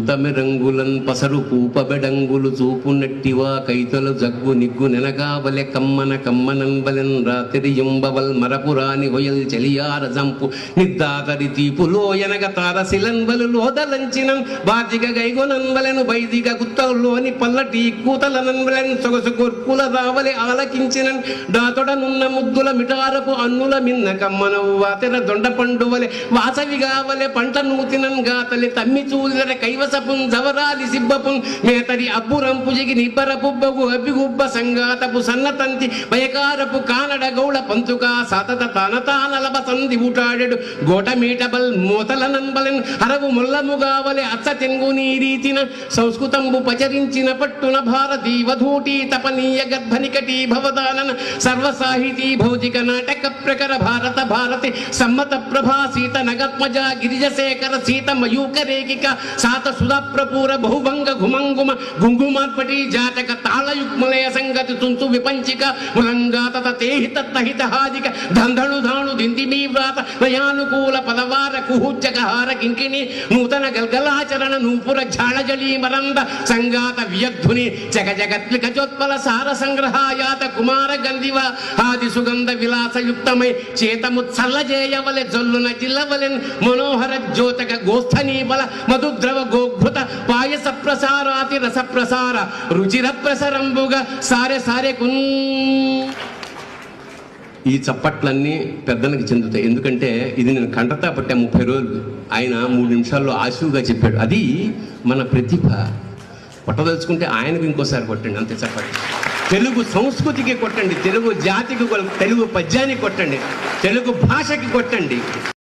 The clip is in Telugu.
పూతమి రంగులన్ పసరు పూపబెడంగులు చూపునట్టివా కైతలు జగ్గు నిగ్గు నెనగావలె కమ్మన కమ్మనన్ బలెన్ రాత్రి ఎంబవల్ మరపురాని హొయల్ చెలియార జంపు నిద్దాతరి తీపులో ఎనగ తారసిలన్ బలు లోదలంచినన్ బాజిగ గైగొనన్ బలెను బైదిగ గుత్తలోని పల్లటి కూతలనన్ బలెన్ సొగసు కొర్కుల రావలె ఆలకించినన్ దాతొడనున్న ముద్దుల మిటారపు అన్నుల మిన్న కమ్మనవు వాతెర దొండ పండు వలె వాసవిగా వలె పంట నూతినన్ గాతలి తమ్మి చూదర కైవసపున్ ధవరాలి సిబ్బపుం మేతరి అబ్బురంపు జిగి నిబ్బర పుబ్బగు అబ్బిగుబ్బ సంగాతపు సన్నతంతి భయకారపు కానడ గౌళ పంతుక సతత తన తానలబ సంధి ఊటాడెడు గోటమీటబల్ మూతల నంబలన్ హరవు ముల్లముగా వలె అచ్చ తెంగు నీ సంస్కృతంబు పచరించిన పట్టున భారతీ వధూటీ తపనీయ గర్భనికటి భవదానన సర్వ సాహితీ భౌతిక నాటక ప్రకర భారత భారతి సమ్మత ప్రభా సీత నగత్మజ గిరిజశేఖర సీత మయూకరేకిక సాత సుధాప్రపూర బహుభంగ ఘుమంగుమ గుంగుమార్పటి జాతక తాళయుగ్మలయ సంగతి తుంతు విపంచిక ములంగా తత తేహి తత్తహిత హాదిక దంధళు ధాణు దిందిమీ వ్రాత నయానుకూల పదవార కుహుజ్జక హార కింకిణి నూతన గల్గలాచరణ నూపుర ఝాళజళీ మరంద సంగాత వ్యగ్ధుని జగ జగత్లిక జోత్పల సార సంగ్రహాయాత కుమార గంధివ ఆది సుగంధ విలాసయుక్తమై చేతముత్సల్లజేయవలె జొల్లున జిల్లవలెన్ మనోహర జ్యోతక గోస్థనీ బల మధుద్రవ గోఘృత పాయస ప్రసారాతి రస ప్రసార రుచిర ప్రసరంబుగా సారే సారే కున్ ఈ చప్పట్లన్నీ పెద్దలకు చెందుతాయి. ఎందుకంటే ఇది నేను కంటతా పట్టా ముప్పై రోజులు. ఆయన మూడు నిమిషాల్లో ఆశువుగా చెప్పాడు. అది మన ప్రతిభ. కొట్టదలుచుకుంటే ఆయనకు ఇంకోసారి కొట్టండి. అంతే చప్పట్లు తెలుగు సంస్కృతికి కొట్టండి. తెలుగు జాతికి తెలుగు పద్యానికి కొట్టండి. తెలుగు భాషకి కొట్టండి.